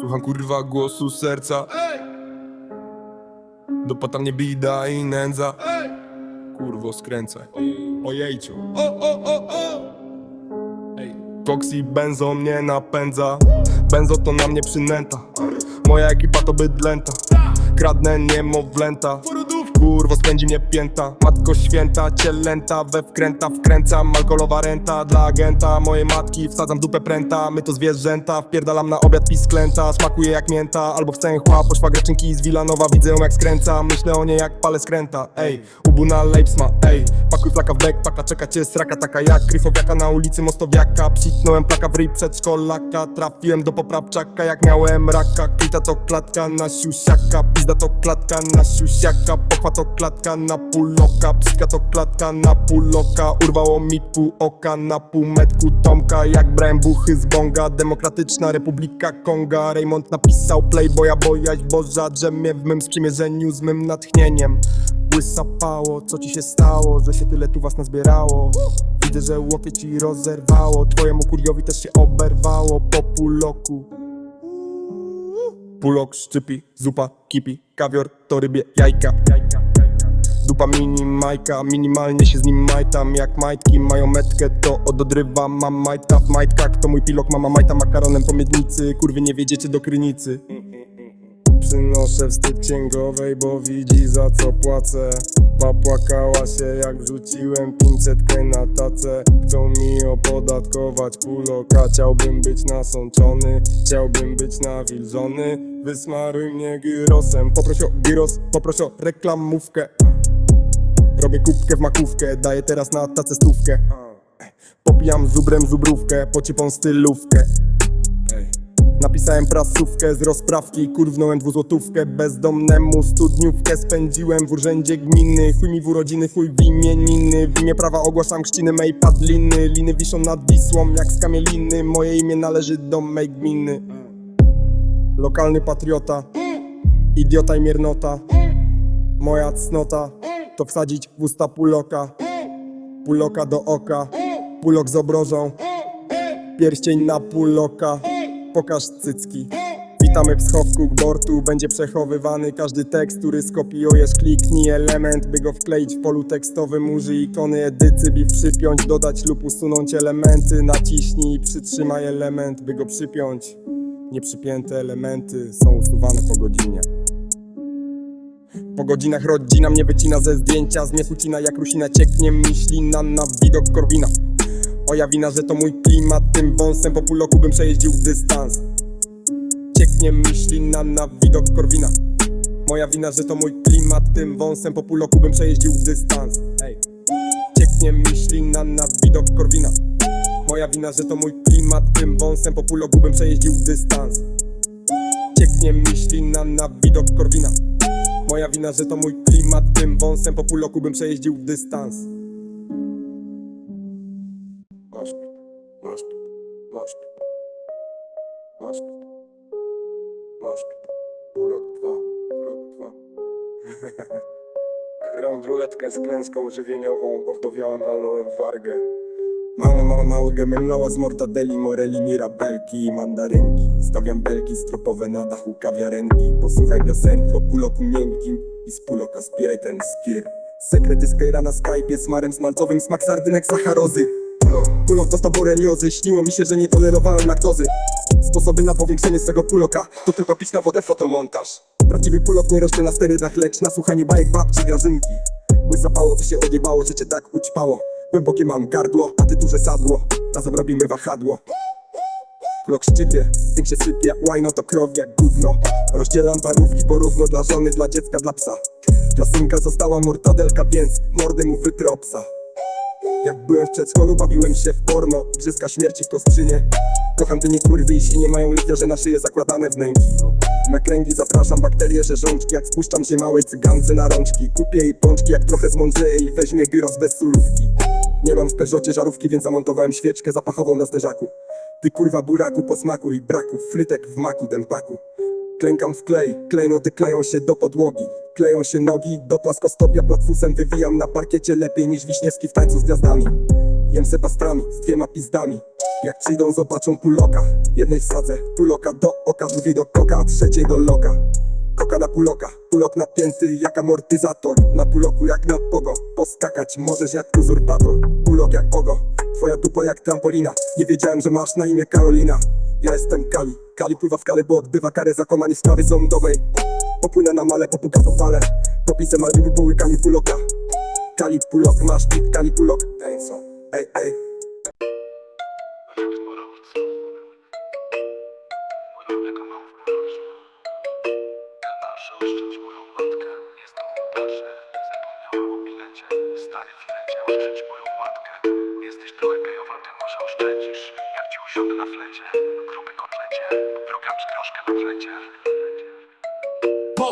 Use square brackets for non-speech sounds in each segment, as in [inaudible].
Słucham kurwa głosu serca. Dopata mnie bida i nędza. Kurwo skręcaj. Ojejciu. Koks i benzo mnie napędza. Benzo to na mnie przynęta. Moja ekipa to bydlęta. Kradnę niemowlęta. Kurwo spędzi mnie pięta Matko święta, cielęta We wkręta wkręcam Alkoholowa renta. Dla agenta Mojej matki wsadzam dupę pręta. My to zwierzęta Wpierdalam na obiad pisklęta Smakuje jak mięta Albo w cęchła Po szwagreczynki z Wilanowa Widzę ją jak skręca. Myślę o niej jak palę skręta Ej, ubuna lejpsma Ej, pakuj flaka w backpacka Czeka cię sraka taka jak krychowiaka Na ulicy Mostowiaka. Psiknąłem plaka w ryj przedszkolaka. Trafiłem do poprawczaka jak miałem raka. Klita to klatka na siusiaka Pizda to klatka na siusiaka. Pochwa to klatka na puloka Psika to klatka na puloka Urwało mi pół oka na półmetku Tomka Jak brałem buchy z bonga Demokratyczna Republika Konga. Raymond napisał playboya Bojaź Boża drzemie w mym sprzymierzeniu z mym natchnieniem. Łysapało, co ci się stało, że się tyle tu was nazbierało? Widzę, że łopie ci rozerwało Twojemu kuriowi też się oberwało po półloku Pulok szczypi, zupa kipi, kawior to rybie jajka Dupa mini majka, minimalnie się z nim majtam. Jak majtki mają metkę, to ododrywa Mam majta w majtkach, to mój pilok Mama majta makaronem po miednicy Kurwy nie wiedziecie do krynicy. Przynoszę wstyd księgowej, bo widzi za co płacę. Papłakała się jak wrzuciłem 500 na tacę. Chcą mi opodatkować puloka. Chciałbym być nasączony, chciałbym być nawilżony. Wysmaruj mnie gyrosem, poproś o gyros, poproś o reklamówkę Robię kubkę w makówkę, daję teraz na tacę stówkę. Popijam zubrem zubrówkę, pociepą stylówkę. Napisałem prasówkę z rozprawki, kurwnąłem dwuzłotówkę. Bezdomnemu studniówkę spędziłem w urzędzie gminy. Chuj mi w urodziny, chuj w imieniny W imię prawa ogłaszam chrzciny mej padliny. Liny wiszą nad Wisłą jak z kamieliny Moje imię należy do mej gminy. Lokalny patriota Idiota i miernota. Moja cnota To wsadzić w usta puloka. Puloka do oka Pulok z obrożą. Pierścień na puloka Pokaż cycki. Witamy w schowku bortu Będzie przechowywany każdy tekst, który skopiujesz. Kliknij element, by go wkleić w polu tekstowym. Użyj ikony edycy, by przypiąć Dodać lub usunąć elementy. Naciśnij i przytrzymaj element, by go przypiąć. Nieprzypięte elementy są usuwane po godzinie po godzinach rodzina mnie wycina ze zdjęcia Z mnie ucina jak rusina. Cieknie myślina na widok Korwina. Moja wina, że to mój klimat Tym wąsem po pół roku bym przejeździł dystans. Cieknie myślina na widok Korwina. Moja wina, że to mój klimat Tym wąsem po pół roku bym przejeździł dystans. Ej. Cieknie myślina na widok Korwina. Moja wina, że to mój klimat Tym wąsem po pół roku bym przejeździł dystans. Cieknie myślina na widok Korwina Moja wina, że to mój klimat Tym wąsem po pół roku bym przejeździł dystans Masz. [laughs] Gram w ruletkę z klęską żywieniową, powtowiałem walnąłem wargę. Mała, mała, mały gemelnała z mortadeli, moreli, mirabelki i mandarynki. Stawiam belki stropowe na dachu kawiarenki. Posłuchaj piosenki o puloku miękkim i z puloka spieraj ten skir. Sekrety skajra na Skype'ie, smarem smalcowym, smak sardynek sacharozy. Pulok dostał boreliozy, śniło mi się, że nie tolerowałem laktozy. Sposoby na powiększenie swego puloka to tylko pić na wodę fotomontaż. Prawdziwy pulok nie rośnie na sterydach, lecz na słuchanie bajek babci Grażynki. Łysapało, co się odjebało, życie tak ućpało. Głębokie mam gardło, a ty duże sadło. Razem robimy wahadło. Krok szczypie, tym się sypie łajno to krow jak gówno Rozdzielam parówki porówno dla żony, dla dziecka, dla psa Klasynka została mortadelka, więc mordę mu wytrę psa Jak byłem w przedszkolu, bawiłem się w porno. Brzyska śmierci w to skrzynie Kocham nie kurwy i nie mają licerze na szyję zakładane wnęki. Na kręgi zapraszam bakterie, rzeżączki Jak spuszczam się małej cygance na rączki. Kupię jej pączki jak trochę zmądrzeję I weźmie gyros bez solówki Nie mam w Peugeotie żarówki, więc zamontowałem świeczkę zapachową na zderzaku. Ty kurwa buraku po smaku i braku. Frytek w maku, dębaku Klękam w klej, klejnoty kleją się do podłogi. Kleją się nogi do płaskostopia Platfusem wywijam na parkiecie lepiej niż Wiśniewski w tańcu z gwiazdami. Jem se pastrami z dwiema pizdami. Jak przyjdą zobaczą puloka. Jednej wsadzę puloka do oka Drugiej do koka, trzeciej do loka. Koka na puloka, pulok napięty jak amortyzator. Na puloku jak na pogo Poskakać możesz jak uzurpator. Pulok jak pogo, twoja dupa jak trampolina. Nie wiedziałem, że masz na imię Karolina. Ja jestem Kali, Kali pływa w kale, bo odbywa karę za komanie sprawy sądowej. Popłynę na male, popuka po pale Popisem Maldiwy połykami puloka Kali pulok, masz bit, Kali pulok Ej ej ej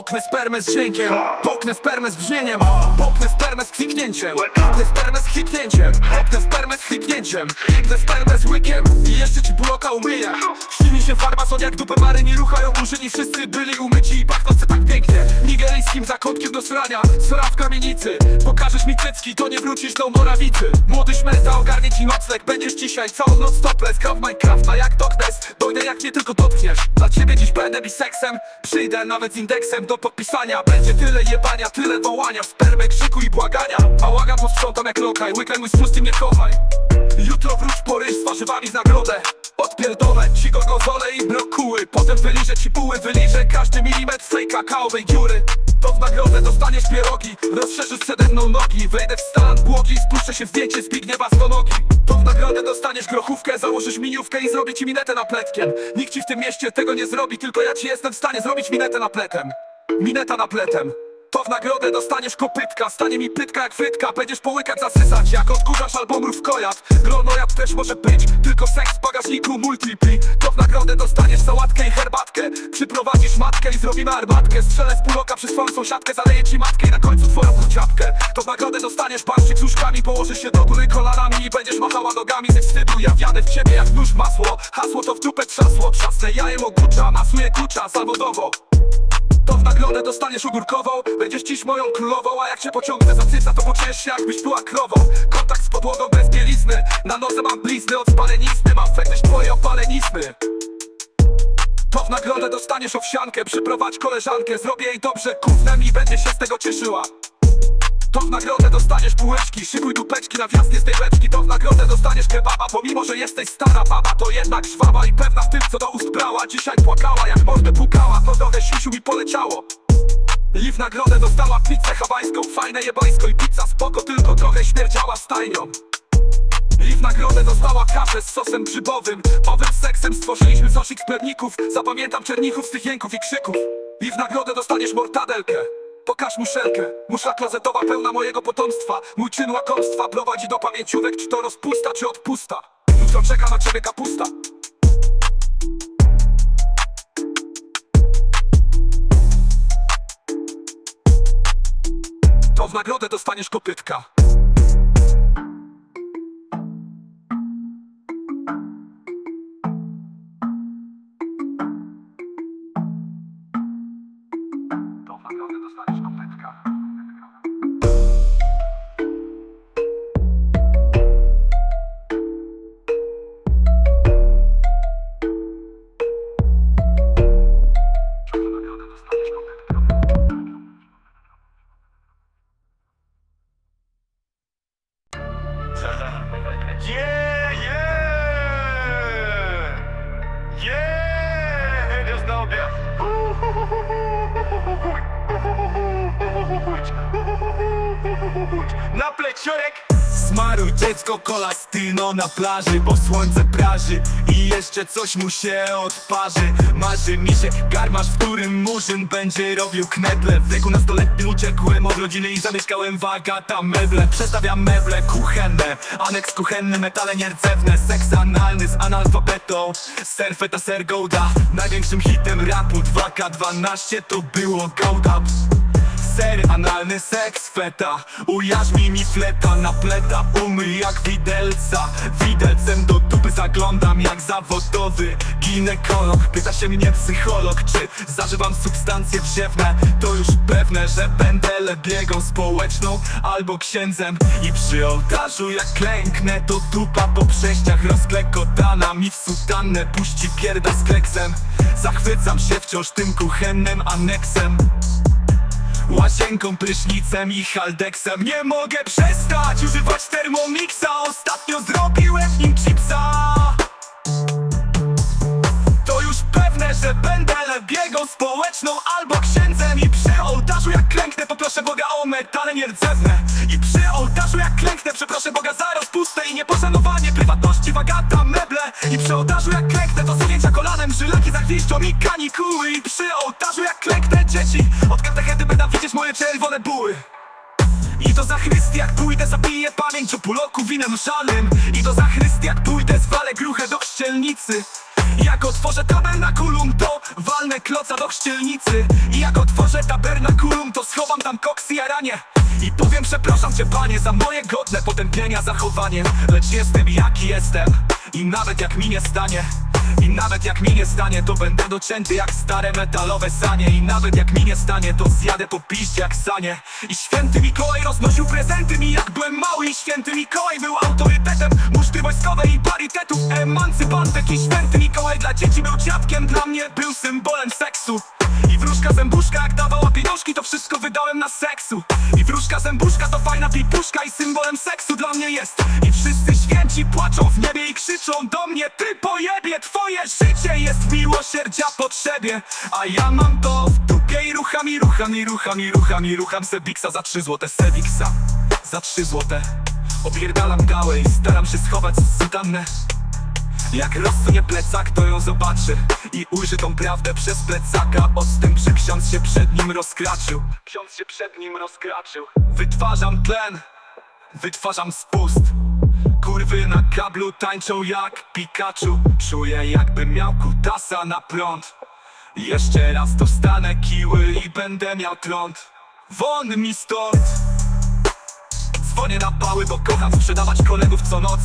Poknę spermę z dźwiękiem Poknę spermę z brzmieniem Poknę spermę z kliknięciem Poknę spermę z kliknięciem Poknę spermę z kliknięciem Poknę spermę z łykiem I jeszcze ci buloka umyję Śni się farmason jak dupę maryni Ruchają murzyni Wszyscy byli umyci i pachnące tak pięknie. Nigeryjskim zakątkiem do srania Sra w kamienicy. Pokażesz mi cycki to nie wrócisz do Morawicy. Młody śmierta ogarnie ci nocleg. Będziesz dzisiaj całą noc topless. Grał w Minecrafta jak Darkness Dojdę jak nie tylko dotkniesz. Dla ciebie dziś będę biseksem Przyjdę nawet z indeksem do podpisania. Będzie tyle jebania, tyle wołania. Spermy, krzyku i błagania. Bałagan posprzątam jak lokaj. Łykaj mój spust i mnie kochaj Jutro wróć po ryż z warzywami z nagrodę. Odpierdolę ci gorgonzole i brokuły Potem wyliżę ci buły, wyliżę każdy milimetr swej kakaowej dziury. To w nagrodę dostaniesz pierogi. Rozszerzysz przede mną nogi. Wejdę w stan błogi Spuszczę się w zdjęcie Zbigniewa z nogi. To w nagrodę dostaniesz grochówkę Założysz miniówkę i zrobię ci minetę na pletkiem. Nikt ci w tym mieście tego nie zrobi Tylko ja ci jestem w stanie zrobić minetę na pletem. Mineta na pletem to w nagrodę dostaniesz kopytka. Stanie mi pytka jak frytka Będziesz połykać, zasysać. Jak odkurzasz albo mrów kojat. Glonojad też może być. Tylko seks w bagażniku multipli. To w nagrodę dostaniesz sałatkę i herbatkę. Przyprowadzisz matkę i zrobimy armatkę. Strzelę z puloka przez twoją sąsiadkę. Zaleję ci matkę i na końcu twoją kurciapkę To w nagrodę dostaniesz barszczyk z łóżkami. Położysz się do góry kolanami I będziesz machała nogami. Ze wstydu Ja wjadę w ciebie jak nóż masło. Hasło to w dupę trzasło. Trzasnę jajem okucza Masuję kucza zawodowo to w nagrodę dostaniesz ogórkową. Będziesz dziś moją królową A jak cię pociągnę za cyca To poczujesz się jakbyś była krową. Kontakt z podłogą bez bielizny. Na nodze mam blizny od spalenizny Mam fetys twojej opalenizny. To w nagrodę dostaniesz owsiankę. Przyprowadź koleżankę. Zrobię jej dobrze gównem i będzie się z tego cieszyła to w nagrodę dostaniesz bułeczki Szykuj dupeczki na wjazd z tej beczki To w nagrodę dostaniesz kebaba Pomimo, że jesteś stara baba To jednak żwawa i pewna w tym, co do ust brała. Dzisiaj płakała, jak mordę pukała. Podobne siusiu mi poleciało. I w nagrodę dostała pizzę hawajską. Fajne jebońsko i pizza spoko Tylko trochę śmierdziała stajnią i w nagrodę dostała kawę z sosem grzybowym. Owym seksem stworzyliśmy zosik z pewników Zapamiętam czernichów z tych jęków i krzyków. I w nagrodę dostaniesz mortadelkę Pokaż muszelkę Muszla klozetowa pełna mojego potomstwa. Mój czyn łakomstwa prowadzi do pamięciówek. Czy to rozpusta, czy odpusta? Jutro czeka na ciebie kapusta. To w nagrodę dostaniesz kopytka Na pleciorek Smaruj dziecko kola styno na plaży Bo słońce praży i jeszcze coś mu się odparzy. Marzy mi się garmasz, w którym murzyn będzie robił kneble. W wieku nastoletnim uciekłem od rodziny i zamieszkałem w Agata meble. Przestawiam meble kuchenne, aneks kuchenny, metale nierdzewne Seks analny z analfabetą, serfeta sergoda Największym hitem rapu 2K12 to było Gold Analny seks, feta. Ujarzmi mi fleta, napleta Umy jak widelca. Widelcem do dupy zaglądam jak zawodowy ginekolog. Pyta się mnie psycholog, czy zażywam substancje wziewne To już pewne, że będę lebiegą społeczną Albo księdzem. I przy ołtarzu jak klęknę To dupa po przejściach rozklekotana Mi w sutannę puści pierda z kleksem. Zachwycam się wciąż tym kuchennym aneksem Łazienką, prysznicem i haldeksem. Nie mogę przestać używać Thermomixa Ostatnio zrobiłem w nim chipsa że będę lebiegą społeczną Albo księdzem i przy ołtarzu jak klęknę Poproszę Boga o metale nierdzewne. I przy ołtarzu jak klęknę Przeproszę Boga za rozpustę i nieposzanowanie Prywatności, wagata, meble. I przy ołtarzu jak klęknę To zdjęcia kolanem, żylaki zagwiszczą mi kanikuły. I przy ołtarzu jak klęknę dzieci Od katechety będą widzieć moje czerwone buły. I do zachrystii jak pójdę zapiję pamięć o puloku winem szalnym. I do zachrystii jak pójdę zwalę gruchę do chrzcielnicy jak otworzę tabernakulum to walnę kloca do chrzcielnicy. Jak otworzę tabernakulum to schowam tam koks i jaranie. I powiem przepraszam cię panie za moje godne potępienia zachowanie Lecz jestem jaki jestem. I nawet jak mi nie stanie. I nawet jak mi nie stanie, to będę docięty jak stare metalowe sanie. I nawet jak mi nie stanie, to zjadę po piście jak sanie. I święty Mikołaj roznosił prezenty mi jak byłem mały. I święty Mikołaj był autorytetem muszty wojskowej i parytetów Emancypantek i święty Mikołaj dla dzieci był dziadkiem. Dla mnie był symbolem seksu wróżka zębuszka jak dawała pieniążki to wszystko wydałem na seksu. I wróżka zębuszka to fajna pipuszka i symbolem seksu dla mnie jest. I wszyscy święci płaczą w niebie i krzyczą do mnie Ty pojebie, twoje życie jest miłosierdzia potrzebie. A ja mam to w dupie i rucham i rucham i rucham i rucham i rucham Sebiksa za trzy złote Sebiksa Za trzy złote. Opierdalam gałę i staram się schować sutannę jak rozsunie plecak, to ją zobaczy I ujrzy tą prawdę przez plecaka. Odstęp, że ksiądz się przed nim rozkraczył. Ksiądz się przed nim rozkraczył. Wytwarzam tlen Wytwarzam spust Kurwy na kablu tańczą jak Pikachu. Czuję jakbym miał kutasa na prąd. Jeszcze raz dostanę kiły i będę miał trąd. Won mi stąd. Dzwonię na pały, bo kocham sprzedawać kolegów co noc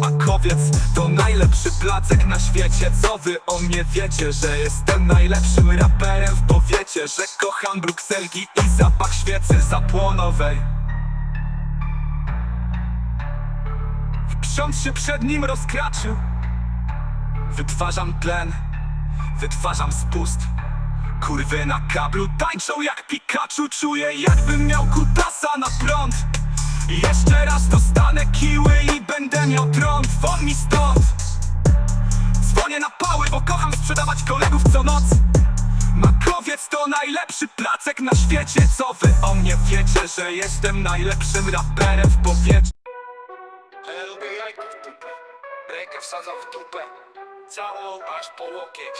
Makowiec to najlepszy placek na świecie. Co wy o mnie wiecie, że jestem najlepszym raperem w powiecie? Że kocham brukselki i zapach świecy zapłonowej. Ksiądz się przed nim rozkraczył. Wytwarzam tlen, wytwarzam spust. Kurwy na kablu tańczą jak Pikachu. Czuję jakbym miał kutasa na prąd Jeszcze raz dostanę kiły i będę miał tron Won mi stąd. Dzwonię na pały, bo kocham sprzedawać kolegów co noc. Makowiec to najlepszy placek na świecie. Co wy o mnie wiecie, że jestem najlepszym raperem w powietrzu Ja lubię jajko w dupę. Rękę wsadzam w dupę. Całą aż po łokieć.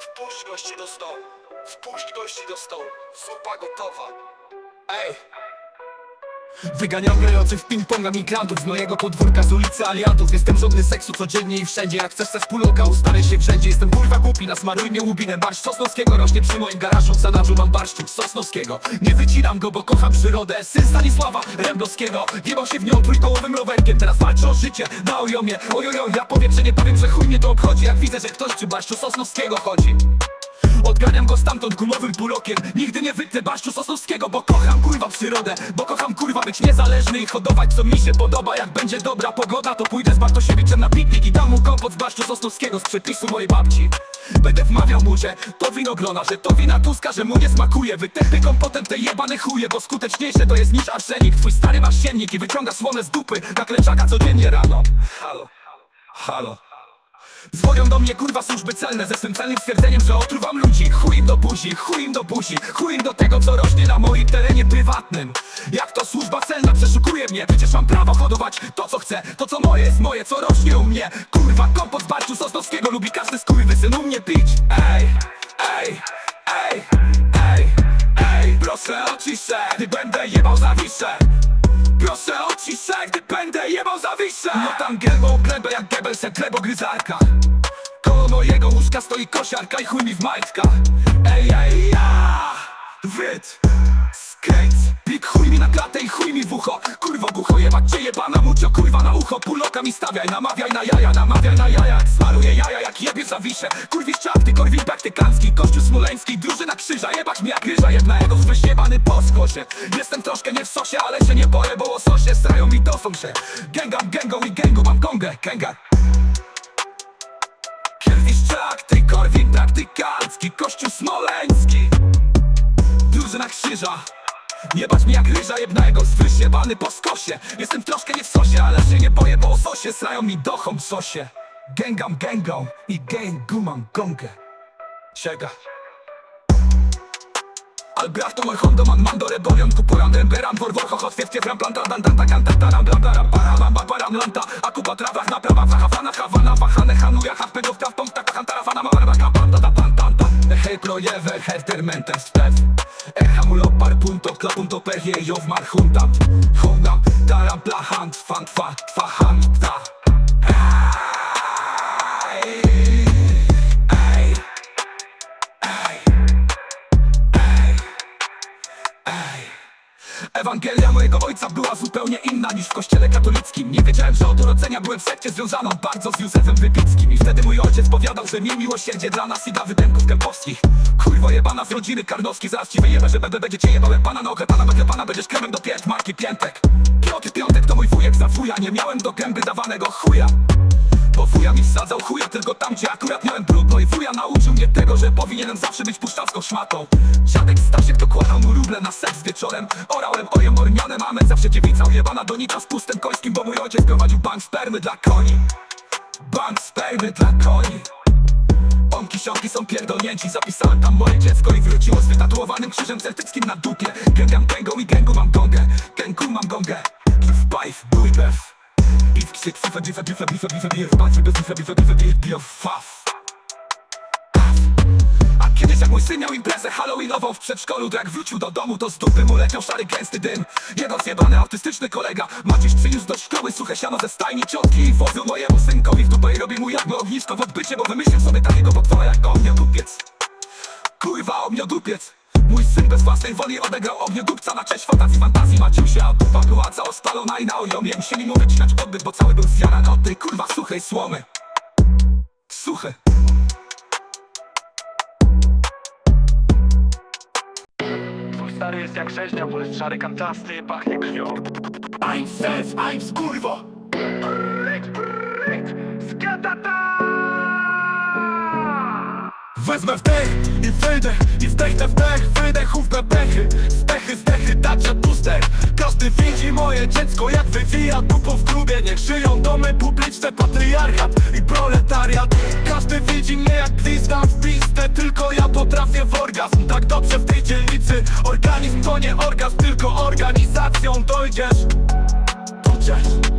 Wpuść gości do stołu. Wpuść gości do stołu. Zupa gotowa. Ej Wyganiam grających w ping-ponga migrantów Z mojego podwórka z ulicy aliantów. Jestem żądny seksu codziennie i wszędzie. Jak chcesz chcesz puloka, ustalę się wszędzie. Jestem kurwa głupi, nasmaruj mnie łubinę Barszcz Sosnowskiego rośnie przy moim garażu. W zanadrzu mam barszczu Sosnowskiego. Nie wycinam go, bo kocham przyrodę. Syn Stanisława Rębowskiego Wjebał się w nią trójkołowym rowerkiem. Teraz walczy o życie na ojomie. Ojojo, ja powiem, że nie powiem, że chuj mnie to obchodzi. Jak widzę, że ktoś przy barszczu Sosnowskiego chodzi Odganiam go stamtąd gumowym pulokiem Nigdy nie wytnę baszczu Sosnowskiego Bo kocham kurwa przyrodę. Bo kocham kurwa być niezależny i hodować co mi się podoba. Jak będzie dobra pogoda to pójdę z Bartosiewiczem na piknik I dam mu kompot z baszczu Sosnowskiego z przepisu mojej babci. Będę wmawiał mu, że to winogrona Że to wina Tuska, że mu nie smakuje. Wytępy kompotem te jebane chuje Bo skuteczniejsze to jest niż arsenik. Twój stary masz siennik i wyciąga słomę z dupy Na kleczaka codziennie rano. Halo, halo Dzwonią do mnie kurwa służby celne ze swym celnym stwierdzeniem, że otruwam ludzi. Chuj im do buzi, chuj im do buzi, chuj im do tego co rośnie na moim terenie prywatnym. Jak to służba celna przeszukuje mnie, przecież mam prawo hodować to co chcę. To co moje jest moje, co rośnie u mnie. Kurwa kompot z barczu sosnowskiego lubi każdy skurwysyn u mnie pić. Ej, ej, ej, ej, ej Proszę o ciszę, gdy będę jebał zawiszę Proszę o ciszę, gdy będę jebał zawiszę. No tam gębą plebę jak Gebelse, glebogryzarka Koło mojego łóżka stoi kosiarka i chuj mi w majtkach Ej, ej, ja! Wyd Skręc, chuj mi na klatę i chuj mi w ucho. Kurwo bucho jebać cię jebana mucio kurwa na ucho. Puloka mi stawiaj, namawiaj na jaja, namawiaj na jaja. Smaruję jaja jak jebie zawiszę Kurwisz czapty, korwin praktykancki Kościół smoleński, drużyna krzyża Jebać mnie jak ryża jednego z wyśmiebany po skosie Jestem troszkę nie w sosie, ale się nie boję, bo łososie Strają mi dosą się Gęgam gęgą i gęgu mam gongę, gęga Kierwiszczak, ty korwin praktykancki Kościół smoleński. Drużyna krzyża Jebać mi jak ryża jebnego Zwryś jebany po skosie. Jestem troszkę nie w sosie, ale się nie boję Bo o sosie srają mi dochom sosie. Gęgam gęgą i gęgu mam gongę Siega Algraf to Honda man mandore borion kuporam Remberam dwor wor hochot fiew ciefram planta Dandanta kantantaram blam blaram param Baparam lanta akuba trawach na prawach Hawana hawana wahane hanuja Hafpegów taw pom taka hantara fana Mamarba kapanta da pantanta e, Hej projewer hertermentem stew Ehamulopar punto klapunto perje Jov marhuntam Honda taram plahant fan fa fa hanta Ewangelia mojego ojca była zupełnie inna niż w kościele katolickim. Nie wiedziałem, że od urodzenia byłem w sekcie związaną bardzo z Józefem Wybickim. I wtedy mój ojciec powiadał, że miał miłosierdzie dla nas i dla wydęków kępowskich Kurwo jebana z rodziny karnowskiej, zaraz ci wyjebę, że będę będzie cię jebał jak pana nogę Pana będę pana, będziesz kremem do pięt, marki piętek. Piąty piątek to mój wujek za wuja, nie miałem do gęby dawanego chuja bo wuja mi wsadzał chuja tylko tam, gdzie akurat miałem brudno. I wuja nauczył mnie tego, że powinienem zawsze być puszczalską szmatą. Dziadek Stasiek dokładał mu ruble na seks wieczorem. Orałem ojem ormianem, a met zawsze dziewica ujebana donicza z pustem końskim Bo mój ojciec prowadził bank spermy dla koni. Bank spermy dla koni. Onki, siąki są pierdolnięci Zapisałem tam moje dziecko i wróciło z wytatuowanym krzyżem celtyckim na dupie. Gęgam gęgą i gęgu mam gongę. Gęgu mam gongę. W bajf, bój Beef, kick, FIFA, Diva, Diva, Diva, Diva, Diva, Patrzę bez Diva, Diva, Diva, Diva, Faf A kiedyś jak mój syn miał imprezę halloweenową w przedszkolu To jak wrócił do domu, to z dupy mu leciał szary gęsty dym Jeden zjebany autystyczny kolega Maciś przyniósł do szkoły suche siano ze stajni ciotki I woził mojemu synkowi w dupę i robi mu jakby ognisko w odbycie Bo wymyślił sobie takiego potwora jak omniodupiec Kurwa omniodupiec Mój syn bez własnej woli odegrał ogniodupca na cześć fantazji. Fantazji Maciusia, a dupa była cała spalona i na ojomie. Musieli mu wycinać odbyt, bo cały był zjarany od tej kurwa suchej słomy. Suche Twój stary jest jak rzeźnia, bo jest szary kantasty, pachnie krwią. I'm self, I'm skurwo Wezmę wdech i wydech I wdechnę wdech, wydechów bebechy Zdechy, zdechy, dacia tuster Każdy widzi moje dziecko jak wywija dupą w klubie. Niech żyją domy publiczne, patriarchat i proletariat. Każdy widzi mnie jak gwizdam w pistę Tylko ja potrafię w orgazm. Tak dobrze w tej dzielnicy Organizm to nie orgazm, tylko organizacją. Dojdziesz Tudzież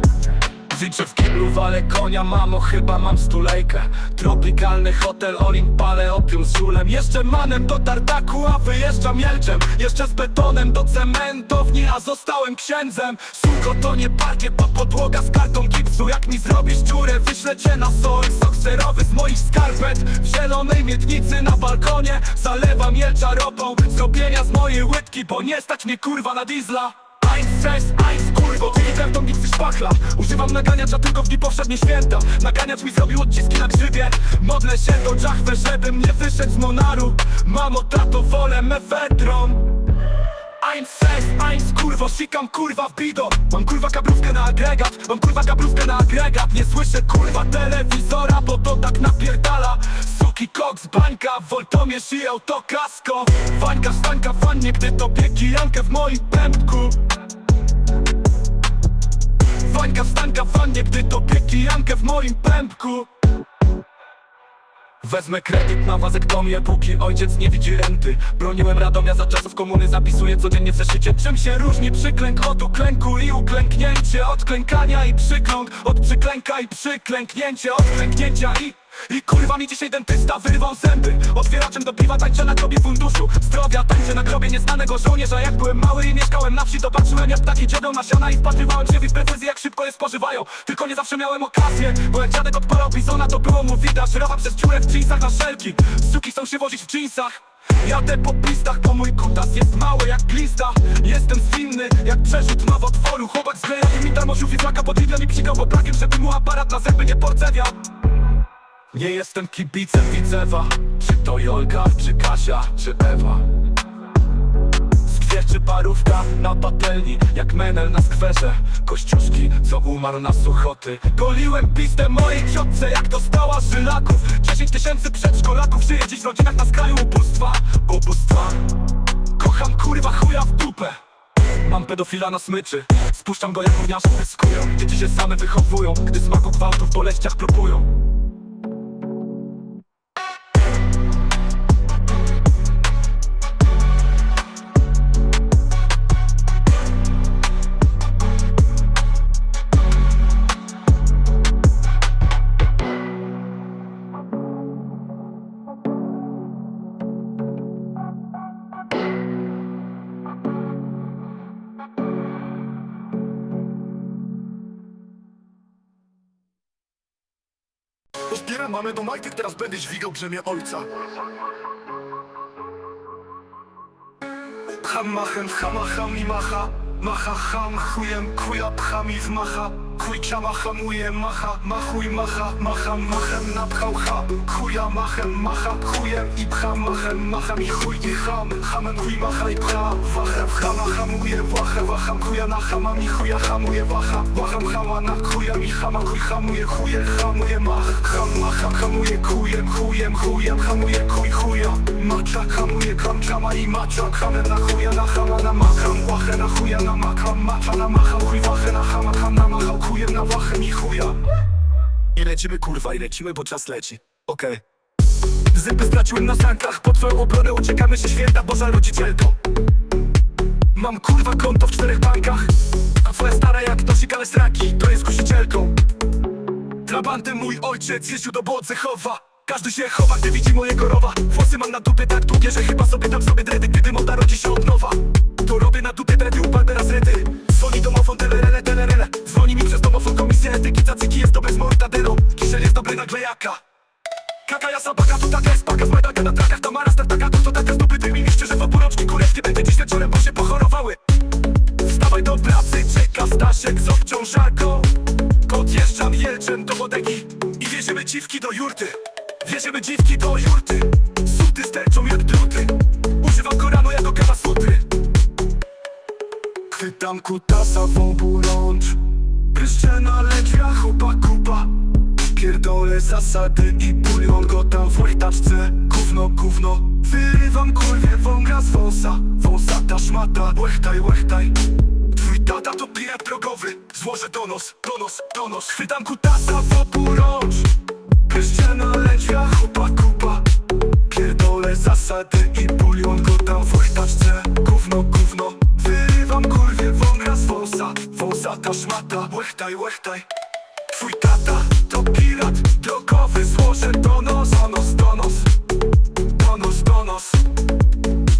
Liczę w kiblu, walę konia, mamo, chyba mam stulejkę. Tropikalny hotel, olimpale, opium z żulem. Jeszcze manem do tartaku, a wyjeżdżam jelczem. Jeszcze z betonem do cementowni, a zostałem księdzem. Suko to nie parkiet, to podłoga z kartą gipsu. Jak mi zrobisz dziurę, wyślę cię na sol. Sok serowy z moich skarpet W zielonej miednicy na balkonie. Zalewam jelcza ropą Zrobienia z mojej łydki, bo nie stać mnie kurwa na diesla. Ein stres, ein kurwo Czyli kartą bitwy szpachla Używam naganiacza tylko w dni powszednie święta. Naganiacz mi zrobił odciski na grzybie. Modlę się do Jahwe, żebym nie wyszedł z monaru. Mamo, tato, wolę mefedron Ein stres, ein kurwo Sikam kurwa w bido. Mam kurwa kabrówkę na agregat Mam kurwa kabrówkę na agregat. Nie słyszę kurwa telewizora Bo to tak napierdala. Suki, koks, bańka, woltomierz i autokasko Wańka, stańka w wannie Gdy topie kijankę w moim pępku Stańka w Gdy topie kijankę w moim pępku. Wezmę kredyt na wazektomię, póki ojciec nie widzi renty. Broniłem Radomia za czasów komuny, zapisuję codziennie w zeszycie Czym się różni przyklęk od uklęku i uklęknięcie Od klękania i przykląk, od przyklęka i przyklęknięcie Od klęknięcia i... I kurwa mi dzisiaj dentysta wyrwał zęby. Otwieraczem do piwa tańczę na grobie funduszu. Zdrowia tańczę na grobie nieznanego żołnierza. Jak byłem mały i mieszkałem na wsi To patrzyłem jak ptaki dziedą nasiona I wpatrywałem się w precyzji jak szybko je spożywają. Tylko nie zawsze miałem okazję Bo jak dziadek odpalał bizona to było mu widać. Rawa przez dziurę w jeansach na szelki. Suki chcą się wozić w jeansach. Jadę po pistach, bo mój kutas jest mały jak glista Jestem zwinny jak przerzut nowotworu. Chłopak z mi darmo żółwi flaka pod Lidlem i psikał pod brakiem, żeby mu aparat na zęby nie porcewiał Nie jestem kibicem Widzewa Czy to Jolka, czy Kasia, czy Ewa? Skwierczy parówka na patelni Jak menel na skwerze. Kościuszki, co umarł na suchoty. Goliłem pistę mojej ciotce Jak dostała żylaków. 10 tysięcy przedszkolaków Żyje dziś w rodzinach na skraju ubóstwa. Ubóstwa. Kocham kurwa chuja w dupę. Mam pedofila na smyczy. Spuszczam go jak gówniarze pyskują Dzieci się same wychowują Gdy smaku gwałtu w boleściach próbują Pozbieram mamy do majtek, teraz będę dźwigał brzemię ojca. Pcham machem, chama, ham i macha. Macha, ham, chujem, kuja, pcham i wmacha Chuj, czama, hamuje, macha, machuj, macha Macham, machem, napchał, ha Chuja, machem, macha, chujem i pcham Machem, macham i chuj, i ham. Hamem, chuj, macha i pcha. Wachę, chama, hamuje, wachę Wacham, chuja, na hama, mi chuja, hamuje, wacha. Wacham, hama, na chuja, mi hama Chuj, hamuje, chuje, hamuje, mach. Ham, macham, hamuje, kujem, chujem, chujem Hamuje, kuj, chuja. Macza, hamuje, kam, czama i macza. Hamem, na chuja, na hama, na makam Wachę, na chuja, na makam Macza, na macham, chuj, wachę, na hama Ham, na machał, kujem, na wachę, mi chuja. I lecimy, kurwa, i lecimy, bo czas leci. Okej. Zęby straciłem na sankach Po twoją obronę uciekamy się święta Boża rodzicielko Mam kurwa konto w czterech bankach A twoja stara jak nosi ale sraki To jest kusicielką. Trabantem mój ojciec jeździł do Bodzechowa Każdy się chowa, gdy widzi mojego rowa. Włosy mam na dupie tak długie, że chyba sobie dam sobie dredy Gdy moda rodzi się od nowa. To robię na dupie dredy u jest klejaka Kaka ja sabaka to taka jest. Paka Z medaka na trakach to mara startaka To to taka z dupy ty mi liście, że w oporączki kurewki Będę dziś wieczorem, bo się pochorowały. Wstawaj do pracy, czeka Stasiek z obciążarką Podjeżdżam jelczem do bodeki I wieziemy dziwki do jurty. Wieziemy dziwki do jurty. Suty sterczą jak druty. Używam Koranu jako kawa sutry Chwytam kutasa w obu rącz. Pryszczę na lędźwiach chupa kupa Pierdolę zasady i bulion go tam w łechtaczce. Gówno, gówno Wyrywam kurwie wągra z wąsa Wąsa ta szmata Łechtaj, łechtaj. Twój tata to pirat drogowy Złożę donos, donos, donos. Chwytam kutasa w obu rącz Pryszczę na lędźwiach chupa kupa. Pierdolę zasady i bulion go tam w łechtaczce. Gówno, gówno Wyrywam kurwie wągra z wąsa Wąsa ta szmata Łechtaj, łechtaj. Twój tata pirat drogowy Złożę donos, donos, donos Donos,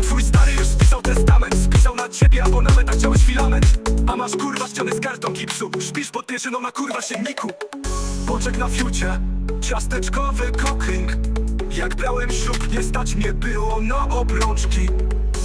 Twój stary już spisał testament Spisał na ciebie abonament, a chciałeś filament. A masz kurwa ściany z kartą gipsu. Śpisz pod pierzyną na kurwa sienniku Boczek na fiucie. Ciasteczkowy cocking Jak brałem ślub nie stać mnie było na obrączki.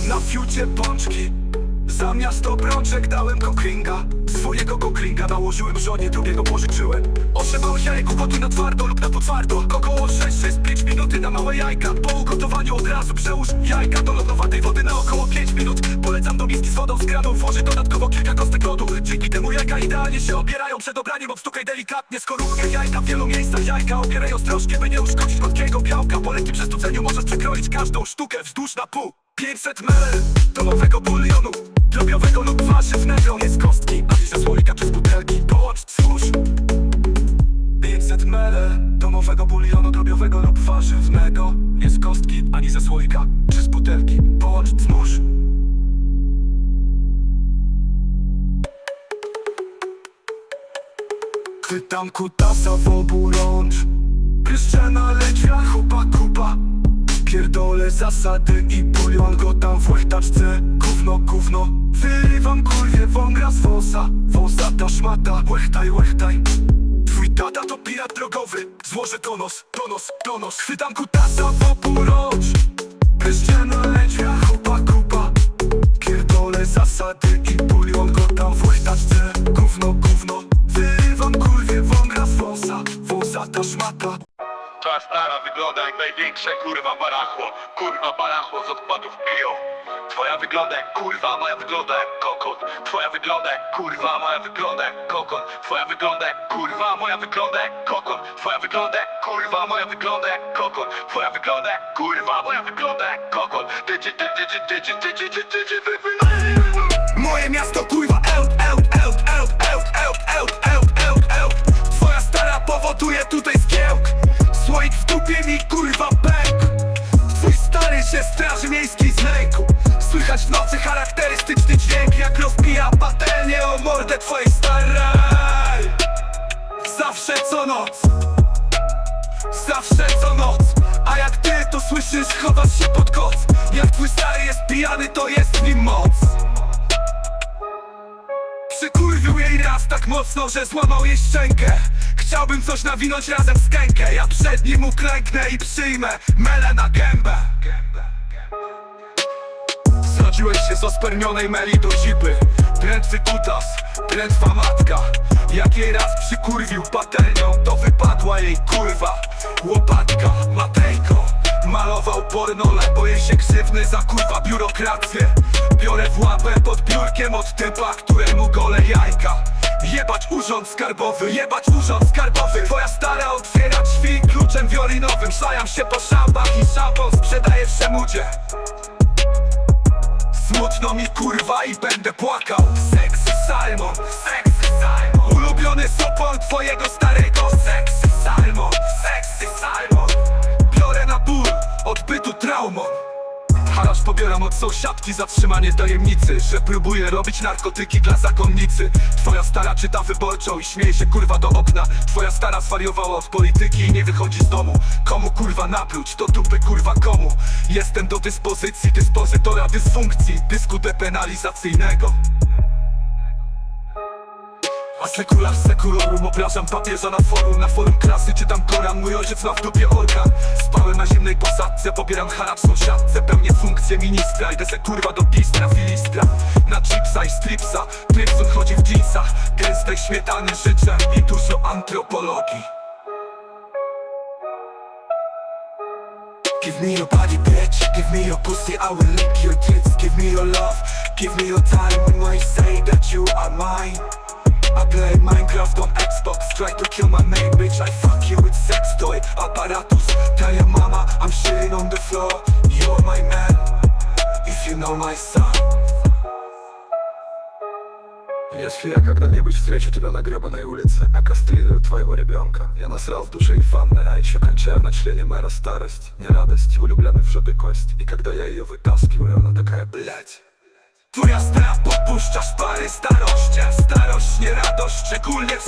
Na fiucie pączki Zamiast obrączek dałem kokringa Swojego kokringa nałożyłem żonie, drugiego pożyczyłem. Osiem małych jajek ugotuj na twardo lub na potwardo. Około 6-6 5 minuty na małe jajka. Po ugotowaniu od razu przełóż jajka do lodowatej wody na około 5 minut. Polecam do miski z wodą z kranu włożyć dodatkowo kilka kostek lodu. Dzięki temu jajka idealnie się opierają przed obraniem Obstukaj delikatnie. Skorupkę jajka w wielu miejscach jajka Opieraj ostrożnie, by nie uszkodzić krótkiego białka. Po lekkim przestudzeniu możesz przekroić każdą sztukę wzdłuż na pół. 500 ml domowego bulionu Drobiowego lub warzywnego. Nie z kostki, ani ze słoika czy z butelki. Połącz, stwórz 500 ml domowego bulionu Drobiowego lub warzywnego. Nie z kostki, ani ze słoika czy z butelki. Połącz, zmórz Chwytam kutasa w obu rącz. Pryszczę na lędźwiach chupa kupa zasady i bulion go tam w łechtaczce. Gówno, gówno Wyrywam kurwie wągra z wąsa Wąsa ta szmata Łechtaj, łechtaj. Twój tata to pirat drogowy Złożę donos, donos, donos Chwytam kutasa w obu rącz Bezdzielnolecia, chupa kupa. Pierdolę zasady i bulion go tam w łechtaczce. Gówno, gówno, wyrywam kurwie wągra z wąsa Wąsa ta szmata Stara wygląda jak największe kurwa barachło Kurwa barachło z odpadów piją Twoja wygląda jak kurwa, moja wygląda jak kokon Twoja wygląda jak kurwa, moja wygląda jak kokon Twoja wygląda jak kurwa, moja wygląda jak kokon Twoja wygląda jak kurwa, moja wygląda jak kokon Twoja wygląda jak kurwa, moja wygląda jak kokon Moje miasto kurwa jej szczękę. Chciałbym coś nawinąć razem z kękę. Ja przed nim uklęknę i przyjmę Melę na gębę. Zrodziłeś się z ospermionej meli do zipy. Prętwy kutas, prętwa matka. Jak jej raz przykurwił patelnią To wypadła jej kurwa. Łopatka, matejko. Malował pornole, boję się krzywny za kurwa biurokrację. Biorę w łapę pod biurkiem od typa, któremu gole jajka Jebać urząd skarbowy, jebać urząd skarbowy. Twoja stara otwiera drzwi kluczem wiolinowym. Szlajam się po szambach i szampon sprzedaję w Szemudzie Smutno mi kurwa i będę płakał. Sexy Salmon, sexy Salmon. Ulubiony sopon twojego starego. Sexy Salmon, sexy Salmon. Biorę na ból, odbytu traumą Harasz pobieram od sąsiadki zatrzymanie tajemnicy Że próbuje robić narkotyki dla zakonnicy. Twoja stara czyta wyborczą i śmieje się kurwa do okna. Twoja stara zwariowała od polityki i nie wychodzi z domu. Komu kurwa napluć, to dupy kurwa komu? Jestem do dyspozycji dyspozytora dysfunkcji Dysku depenalizacyjnego. A sekular sekularum obrażam papieża na forum Na forum klasy mój ojciec ma w dupie organ Spałem na zimnej posadce, pobieram haracz sąsiadce Pełnię funkcję ministra, idę se kurwa do pistra Filistra, na chipsa i stripsa Prypsun chodzi w jeansach, gęstej śmietany życzę I dużo antropologii Give me your body, bitch. Give me your pussy, I will lick your tits. Give me your love, give me your time when I say that you are mine. I play Minecraft on Xbox, try to kill my mate, bitch. I fuck you with sex toy apparatus. Tell your mama I'm shitting on the floor. You're my man, if you know my son. Jeśli ja когда-нибудь встречу тебя на гребаной улице Я кастрирую твоего ребенка Я насрал в душе и ванной А еще кончаю на члене мэра старость Не радость, влюбленный в жопе кость И когда я ее вытаскиваю, она такая, блядь Twoja stara kul nie